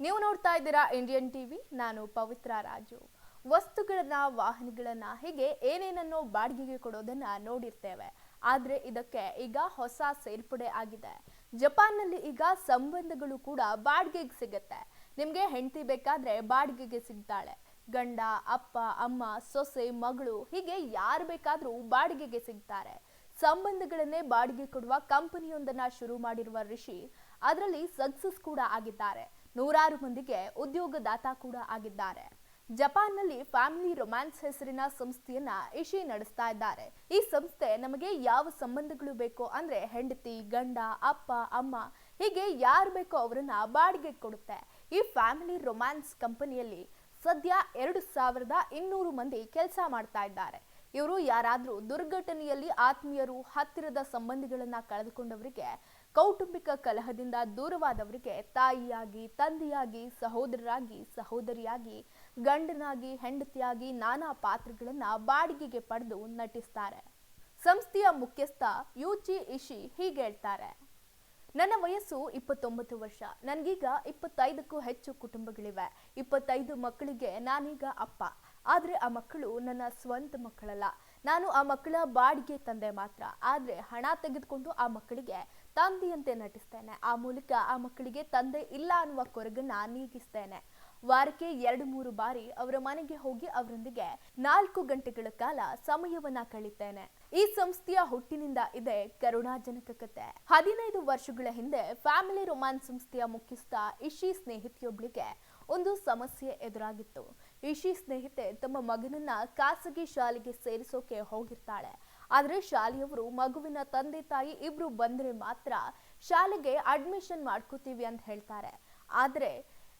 ನೀವು ನೋಡ್ತಾ ಇದ್ದೀರಾ ಇಂಡಿಯನ್ ಟಿವಿ ನಾನು ಪವಿತ್ರ ರಾಜು. ವಸ್ತುಗಳನ್ನ, ವಾಹನಗಳನ್ನ, ಹೀಗೆ ಏನೇನನ್ನೋ ಬಾಡಿಗೆಗೆ ಕೊಡೋದನ್ನ ನೋಡಿರ್ತೇವೆ. ಆದ್ರೆ ಇದಕ್ಕೆ ಈಗ ಹೊಸ ಸೇರ್ಪಡೆ ಆಗಿದೆ. ಜಪಾನ್ನಲ್ಲಿ ಈಗ ಸಂಬಂಧಗಳು ಕೂಡ ಬಾಡಿಗೆಗೆ ಸಿಗುತ್ತೆ. ನಿಮ್ಗೆ ಹೆಂಡತಿ ಬೇಕಾದ್ರೆ ಬಾಡಿಗೆಗೆ ಸಿಗ್ತಾಳೆ. ಗಂಡ, ಅಪ್ಪ, ಅಮ್ಮ, ಸೊಸೆ, ಮಗಳು, ಹೀಗೆ ಯಾರು ಬೇಕಾದ್ರೂ ಬಾಡಿಗೆಗೆ ಸಿಗ್ತಾರೆ. ಸಂಬಂಧಗಳನ್ನೇ ಬಾಡಿಗೆ ಕೊಡುವ ಕಂಪನಿಯೊಂದನ್ನ ಶುರು ಮಾಡಿರುವ ರಿಷಿ, ಅದರಲ್ಲಿ ಸಕ್ಸಸ್ ಕೂಡ ಆಗಿದ್ದಾರೆ. ನೂರಾರು ಮಂದಿಗೆ ಉದ್ಯೋಗದಾತ ಕೂಡ ಆಗಿದ್ದಾರೆ. ಜಪಾನ್ನಲ್ಲಿ ಫ್ಯಾಮಿಲಿ ರೊಮ್ಯಾನ್ಸ್ ಹೆಸರಿನ ಸಂಸ್ಥೆಯನ್ನ ಇಶಿ ನಡೆಸ್ತಾ ಇದ್ದಾರೆ. ಈ ಸಂಸ್ಥೆ ನಮಗೆ ಯಾವ ಸಂಬಂಧಗಳು ಬೇಕೋ ಅಂದ್ರೆ ಹೆಂಡತಿ, ಗಂಡ, ಅಪ್ಪ, ಅಮ್ಮ, ಹೀಗೆ ಯಾರು ಬೇಕೋ ಅವರನ್ನ ಬಾಡಿಗೆ ಕೊಡುತ್ತೆ. ಈ ಫ್ಯಾಮಿಲಿ ರೊಮ್ಯಾನ್ಸ್ ಕಂಪನಿಯಲ್ಲಿ ಸದ್ಯ ಎರಡು ಸಾವಿರದ ಇನ್ನೂರು ಮಂದಿ ಕೆಲಸ ಮಾಡ್ತಾ ಇದ್ದಾರೆ. ಇವರು ಯಾರಾದರೂ ದುರ್ಘಟನೆಯಲ್ಲಿ ಆತ್ಮೀಯರು ಹತ್ತಿರದ ಸಂಬಂಧಿಗಳನ್ನ ಕಳೆದುಕೊಂಡವರಿಗೆ, ಕೌಟುಂಬಿಕ ಕಲಹದಿಂದ ದೂರವಾದವರಿಗೆ, ತಾಯಿಯಾಗಿ, ತಂದೆಯಾಗಿ, ಸಹೋದರರಾಗಿ, ಸಹೋದರಿಯಾಗಿ, ಗಂಡನಾಗಿ, ಹೆಂಡತಿಯಾಗಿ ನಾನಾ ಪಾತ್ರಗಳನ್ನ ಬಾಡಿಗೆಗೆ ಪಡೆದು ನಟಿಸ್ತಾರೆ. ಸಂಸ್ಥೆಯ ಮುಖ್ಯಸ್ಥ ಯುಚಿ ಇಶಿ ಹೀಗೆ ಹೇಳ್ತಾರೆ. ನನ್ನ ವಯಸ್ಸು ಇಪ್ಪತ್ತೊಂಬತ್ತು ವರ್ಷ. ನನಗೀಗ ಇಪ್ಪತ್ತೈದಕ್ಕೂ ಹೆಚ್ಚು ಕುಟುಂಬಗಳಿವೆ. ಇಪ್ಪತ್ತೈದು ಮಕ್ಕಳಿಗೆ ನಾನೀಗ ಅಪ್ಪ. ಆದರೆ ಆ ಮಕ್ಕಳು ನನ್ನ ಸ್ವಂತ ಮಕ್ಕಳಲ್ಲ. ನಾನು ಆ ಮಕ್ಕಳ ಬಾಡಿಗೆ ತಂದೆ ಮಾತ್ರ. ಆದರೆ ಹಣ ತೆಗೆದುಕೊಂಡು ಆ ಮಕ್ಕಳಿಗೆ ತಂದೆಯಂತೆ ನಟಿಸ್ತೇನೆ. ಆ ಮೂಲಕ ಆ ಮಕ್ಕಳಿಗೆ ತಂದೆ ಇಲ್ಲ ಅನ್ನುವ ಕೊರಗನ್ನ ನೀಗಿಸ್ತೇನೆ. ವಾರಕ್ಕೆ ಎರಡು ಮೂರು ಬಾರಿ ಅವರ ಮನೆಗೆ ಹೋಗಿ ಅವರೊಂದಿಗೆ ನಾಲ್ಕು ಗಂಟೆಗಳ ಕಾಲ ಸಮಯವನ್ನ ಕಳೀತೇನೆ. ಈ ಸಂಸ್ಥೆಯ ಹುಟ್ಟಿನಿಂದ ಇದೆ ಕರುಣಾಜನಕ ಕತೆ. ಹದಿನೈದು ವರ್ಷಗಳ ಹಿಂದೆ ಫ್ಯಾಮಿಲಿ ರೊಮ್ಯಾನ್ಸ್ ಸಂಸ್ಥೆಯ ಮುಖ್ಯಸ್ಥ ಇಶಿ ಸ್ನೇಹಿತೆಯೊಬ್ಳಿಗೆ ಒಂದು ಸಮಸ್ಯೆ ಎದುರಾಗಿತ್ತು. ಇಶಿ ಸ್ನೇಹಿತೆ ತಮ್ಮ ಮಗನನ್ನ ಖಾಸಗಿ ಶಾಲೆಗೆ ಸೇರಿಸೋಕೆ ಹೋಗಿರ್ತಾಳೆ. ಆದರೆ ಶಾಲೆಯವರು ಮಗುವಿನ ತಂದೆ ತಾಯಿ ಇಬ್ರು ಬಂದ್ರೆ ಮಾತ್ರ ಶಾಲೆಗೆ ಅಡ್ಮಿಷನ್ ಮಾಡ್ಕೋತೀವಿ ಅಂತ ಹೇಳ್ತಾರೆ. ಆದರೆ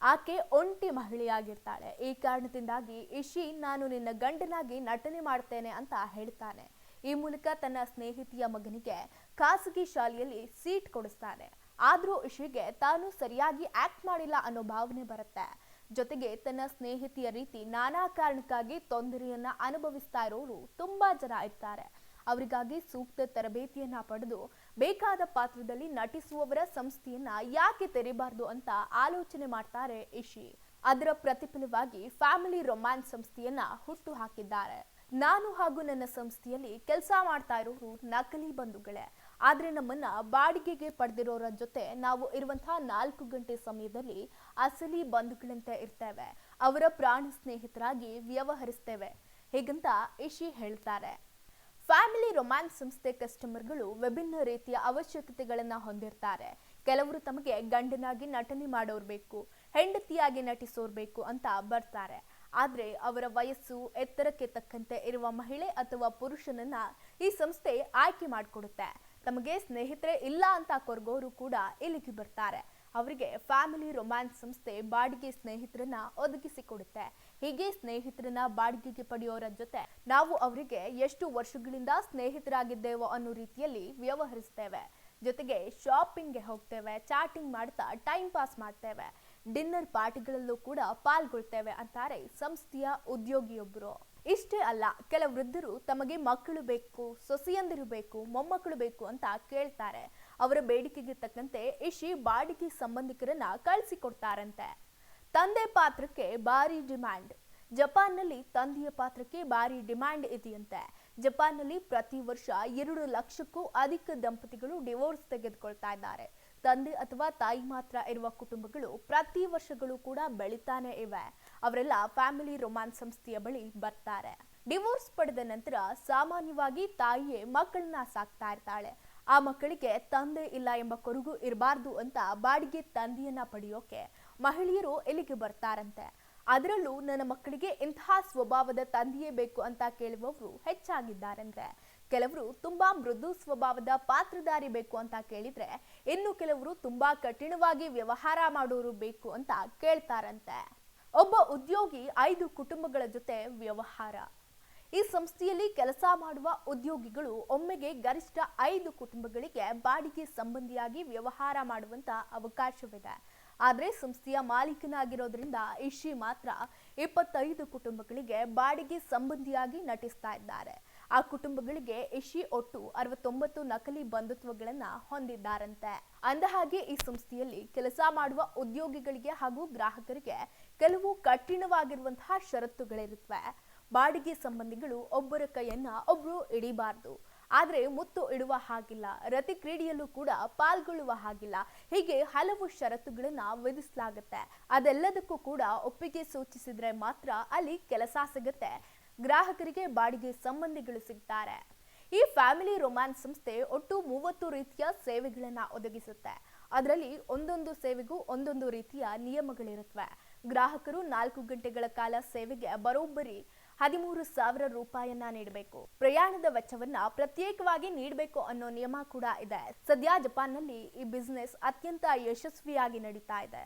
ಆಕೆ ಒಂಟಿ ಮಹಿಳೆಯಾಗಿರ್ತಾಳೆ. ಈ ಕಾರಣದಿಂದಾಗಿ ಇಶಿ ನಾನು ನಿನ್ನ ಗಂಡನಾಗಿ ನಟನೆ ಮಾಡ್ತೇನೆ ಅಂತ ಹೇಳ್ತಾನೆ. ಈ ಮೂಲಕ ತನ್ನ ಸ್ನೇಹಿತೆಯ ಮಗನಿಗೆ ಖಾಸಗಿ ಶಾಲೆಯಲ್ಲಿ ಸೀಟ್ ಕೊಡಿಸ್ತಾನೆ. ಆದರೂ ಇಶಿಗೆ ತಾನು ಸರಿಯಾಗಿ ಆಕ್ಟ್ ಮಾಡಿಲ್ಲ ಅನ್ನೋ ಭಾವನೆ ಬರುತ್ತೆ. ಜೊತೆಗೆ ತನ್ನ ಸ್ನೇಹಿತೆಯ ರೀತಿ ನಾನಾ ಕಾರಣಕ್ಕಾಗಿ ತೊಂದರೆಯನ್ನ ಅನುಭವಿಸ್ತಾ ಇರೋರು ತುಂಬಾ ಜನ ಇರ್ತಾರೆ. ಅವರಿಗಾಗಿ ಸೂಕ್ತ ತರಬೇತಿಯನ್ನ ಪಡೆದು ಬೇಕಾದ ಪಾತ್ರದಲ್ಲಿ ನಟಿಸುವವರ ಸಂಸ್ಥೆಯನ್ನ ಯಾಕೆ ತೆರಿಬಾರ್ದು ಅಂತ ಆಲೋಚನೆ ಮಾಡ್ತಾರೆ ಇಶಿ. ಅದರ ಪ್ರತಿಫಲವಾಗಿ ಫ್ಯಾಮಿಲಿ ರೊಮ್ಯಾನ್ಸ್ ಸಂಸ್ಥೆಯನ್ನ ಹುಟ್ಟು ಹಾಕಿದ್ದಾರೆ. ನಾನು ಹಾಗೂ ನನ್ನ ಸಂಸ್ಥೆಯಲ್ಲಿ ಕೆಲಸ ಮಾಡ್ತಾ ಇರೋರು ನಕಲಿ ಬಂಧುಗಳೇ. ಆದ್ರೆ ನಮ್ಮನ್ನ ಬಾಡಿಗೆಗೆ ಪಡೆದಿರೋರ ಜೊತೆ ನಾವು ಇರುವಂತಹ ನಾಲ್ಕು ಗಂಟೆ ಸಮಯದಲ್ಲಿ ಅಸಲಿ ಬಂಧುಗಳಂತೆ ಇರ್ತೇವೆ. ಅವರ ಪ್ರಾಣ ಸ್ನೇಹಿತರಾಗಿ ವ್ಯವಹರಿಸ್ತೇವೆ. ಹೀಗಂತ ಇಶಿ ಹೇಳ್ತಾರೆ. ಫ್ಯಾಮಿಲಿ ರೊಮ್ಯಾನ್ಸ್ ಸಂಸ್ಥೆ ಕಸ್ಟಮರ್ಗಳು ವಿಭಿನ್ನ ರೀತಿಯ ಅವಶ್ಯಕತೆಗಳನ್ನು ಹೊಂದಿರ್ತಾರೆ. ಕೆಲವರು ತಮಗೆ ಗಂಡನಾಗಿ ನಟನೆ ಮಾಡೋರ್ ಬೇಕು, ಹೆಂಡತಿಯಾಗಿ ನಟಿಸೋರ್ ಬೇಕು ಅಂತ ಬರ್ತಾರೆ. ಆದರೆ ಅವರ ವಯಸ್ಸು, ಎತ್ತರಕ್ಕೆ ತಕ್ಕಂತೆ ಇರುವ ಮಹಿಳೆ ಅಥವಾ ಪುರುಷನನ್ನ ಈ ಸಂಸ್ಥೆ ಆಯ್ಕೆ ಮಾಡಿಕೊಡುತ್ತೆ. ತಮಗೆ ಸ್ನೇಹಿತರೆ ಇಲ್ಲ ಅಂತ ಕೊರಗೋರು ಕೂಡ ಇಲ್ಲಿಗೆ ಬರ್ತಾರೆ. ಅವರಿಗೆ ಫ್ಯಾಮಿಲಿ ರೊಮ್ಯಾನ್ಸ್ ಸಂಸ್ಥೆ ಬಾಡಿಗೆ ಸ್ನೇಹಿತರನ್ನ ಒದಗಿಸಿಕೊಡುತ್ತೆ ಹೀಗೆ ಸ್ನೇಹಿತರನ್ನ ಬಾಡಿಗೆಗೆ ಪಡೆಯೋರ ಜೊತೆ ನಾವು ಅವರಿಗೆ ಎಷ್ಟು ವರ್ಷಗಳಿಂದ ಸ್ನೇಹಿತರಾಗಿದ್ದೇವೋ ಅನ್ನೋ ರೀತಿಯಲ್ಲಿ ವ್ಯವಹರಿಸ್ತೇವೆ. ಜೊತೆಗೆ ಶಾಪಿಂಗ್ಗೆ ಹೋಗ್ತೇವೆ, ಚಾಟಿಂಗ್ ಮಾಡ್ತಾ ಟೈಮ್ ಪಾಸ್ ಮಾಡ್ತೇವೆ, ಡಿನ್ನರ್ ಪಾರ್ಟಿಗಳಲ್ಲೂ ಕೂಡ ಪಾಲ್ಗೊಳ್ತೇವೆ ಅಂತಾರೆ ಸಂಸ್ಥೆಯ ಉದ್ಯೋಗಿಯೊಬ್ಬರು ಇಷ್ಟೇ ಅಲ್ಲ, ಕೆಲ ವೃದ್ಧರು ತಮಗೆ ಮಕ್ಕಳು ಬೇಕು, ಸೊಸೆಯಂದಿರು ಬೇಕು, ಮೊಮ್ಮಕ್ಕಳು ಬೇಕು ಅಂತ ಕೇಳ್ತಾರೆ. ಅವರ ಬೇಡಿಕೆಗೆ ತಕ್ಕಂತೆ ಇಶಿ ಬಾಡಿಗೆ ಸಂಬಂಧಿಕರನ್ನ ಕಳಿಸಿಕೊಡ್ತಾರಂತೆ. ತಂದೆ ಪಾತ್ರಕ್ಕೆ ಭಾರಿ ಡಿಮ್ಯಾಂಡ್. ಜಪಾನ್ನಲ್ಲಿ ತಂದೆಯ ಪಾತ್ರಕ್ಕೆ ಭಾರಿ ಡಿಮ್ಯಾಂಡ್ ಇದೆಯಂತೆ. ಜಪಾನ್ನಲ್ಲಿ ಪ್ರತಿ ವರ್ಷ ಎರಡು ಲಕ್ಷಕ್ಕೂ ಅಧಿಕ ದಂಪತಿಗಳು ಡಿವೋರ್ಸ್ ತೆಗೆದುಕೊಳ್ತಾ ಇದ್ದಾರೆ. ತಂದೆ ಅಥವಾ ತಾಯಿ ಮಾತ್ರ ಇರುವ ಕುಟುಂಬಗಳು ಪ್ರತಿ ವರ್ಷಗಳು ಕೂಡ ಬೆಳಿತಾನೆ ಇವೆ. ಅವರೆಲ್ಲ ಫ್ಯಾಮಿಲಿ ರೊಮ್ಯಾನ್ಸ್ ಸಂಸ್ಥೆಯ ಬಳಿ ಬರ್ತಾರೆ. ಡಿವೋರ್ಸ್ ಪಡೆದ ನಂತರ ಸಾಮಾನ್ಯವಾಗಿ ತಾಯಿಯೇ ಮಕ್ಕಳನ್ನ ಸಾಕ್ತಾ ಇರ್ತಾಳೆ. ಆ ಮಕ್ಕಳಿಗೆ ತಂದೆ ಇಲ್ಲ ಎಂಬ ಕೊರಗು ಇರಬಾರ್ದು ಅಂತ ಬಾಡಿಗೆ ತಂದೆಯನ್ನ ಪಡೆಯೋಕೆ ಮಹಿಳೆಯರು ಇಲ್ಲಿಗೆ ಬರ್ತಾರಂತೆ. ಅದರಲ್ಲೂ ನನ್ನ ಮಕ್ಕಳಿಗೆ ಇಂತಹ ಸ್ವಭಾವದ ತಂದೆಯೇ ಬೇಕು ಅಂತ ಕೇಳುವವರು ಹೆಚ್ಚಾಗಿದ್ದಾರಂತೆ ಕೆಲವರು ತುಂಬಾ ಮೃದು ಸ್ವಭಾವದ ಪಾತ್ರಧಾರಿ ಬೇಕು ಅಂತ ಕೇಳಿದ್ರೆ, ಇನ್ನು ಕೆಲವರು ತುಂಬಾ ಕಠಿಣವಾಗಿ ವ್ಯವಹಾರ ಮಾಡೋರು ಬೇಕು ಅಂತ ಕೇಳ್ತಾರಂತೆ. ಒಬ್ಬ ಉದ್ಯೋಗಿ ಐದು ಕುಟುಂಬಗಳ ಜೊತೆ ವ್ಯವಹಾರ. ಈ ಸಂಸ್ಥೆಯಲ್ಲಿ ಕೆಲಸ ಮಾಡುವ ಉದ್ಯೋಗಿಗಳು ಒಮ್ಮೆಗೆ ಗರಿಷ್ಠ ಐದು ಕುಟುಂಬಗಳಿಗೆ ಬಾಡಿಗೆ ಸಂಬಂಧಿಯಾಗಿ ವ್ಯವಹಾರ ಮಾಡುವಂತ ಅವಕಾಶವಿದೆ. ಆದರೆ ಸಂಸ್ಥೆಯ ಮಾಲೀಕನಾಗಿರೋದ್ರಿಂದ ಇಶಿ ಮಾತ್ರ ಇಪ್ಪತ್ತೈದು ಕುಟುಂಬಗಳಿಗೆ ಬಾಡಿಗೆ ಸಂಬಂಧಿಯಾಗಿ ನಟಿಸ್ತಾ ಇದ್ದಾರೆ. ಆ ಕುಟುಂಬಗಳಿಗೆ ಇಶಿ ಒಟ್ಟು ಅರವತ್ತೊಂಬತ್ತು ನಕಲಿ ಬಂಧುತ್ವಗಳನ್ನ ಹೊಂದಿದ್ದಾರಂತೆ. ಅಂದಹಾಗೆ, ಈ ಸಂಸ್ಥೆಯಲ್ಲಿ ಕೆಲಸ ಮಾಡುವ ಉದ್ಯೋಗಿಗಳಿಗೆ ಹಾಗೂ ಗ್ರಾಹಕರಿಗೆ ಕೆಲವು ಕಠಿಣವಾಗಿರುವಂತಹ ಷರತ್ತುಗಳಿರುತ್ತವೆ. ಬಾಡಿಗೆ ಸಂಬಂಧಿಗಳು ಒಬ್ಬರ ಕೈಯನ್ನ ಒಬ್ರು ಇಡಿಬಾರ್ದು ಆದ್ರೆ ಮುತ್ತು ಇಡುವ ಹಾಗಿಲ್ಲ, ರತಿ ಕ್ರೀಡೆಯಲ್ಲೂ ಕೂಡ ಪಾಲ್ಗೊಳ್ಳುವ ಹಾಗಿಲ್ಲ. ಹೀಗೆ ಹಲವು ಷರತ್ತುಗಳನ್ನ ವಿಧಿಸಲಾಗುತ್ತೆ. ಅದೆಲ್ಲದಕ್ಕೂ ಕೂಡ ಒಪ್ಪಿಗೆ ಸೂಚಿಸಿದ್ರೆ ಮಾತ್ರ ಅಲ್ಲಿ ಕೆಲಸ ಸಿಗುತ್ತೆ. ಗ್ರಾಹಕರಿಗೆ ಬಾಡಿಗೆ ಸಂಬಂಧಿಗಳು ಸಿಗ್ತಾರೆ. ಈ ಫ್ಯಾಮಿಲಿ ರೊಮ್ಯಾನ್ಸ್ ಸಂಸ್ಥೆ ಒಟ್ಟು ಮೂವತ್ತು ರೀತಿಯ ಸೇವೆಗಳನ್ನ ಒದಗಿಸುತ್ತೆ. ಅದರಲ್ಲಿ ಒಂದೊಂದು ಸೇವೆಗೂ ಒಂದೊಂದು ರೀತಿಯ ನಿಯಮಗಳಿರುತ್ತವೆ ಗ್ರಾಹಕರು ನಾಲ್ಕು ಗಂಟೆಗಳ ಕಾಲ ಸೇವೆಗೆ ಬರೋಬ್ಬರಿ ಹದಿಮೂರು ಸಾವಿರ ರೂಪಾಯನ್ನ ನೀಡಬೇಕು. ಪ್ರಯಾಣದ ವೆಚ್ಚವನ್ನ ಪ್ರತ್ಯೇಕವಾಗಿ ನೀಡಬೇಕು ಅನ್ನೋ ನಿಯಮ ಕೂಡ ಇದೆ. ಸದ್ಯ ಜಪಾನ್ನಲ್ಲಿ ಈ ಬಿಸ್ನೆಸ್ ಅತ್ಯಂತ ಯಶಸ್ವಿಯಾಗಿ ನಡೀತಾ ಇದೆ.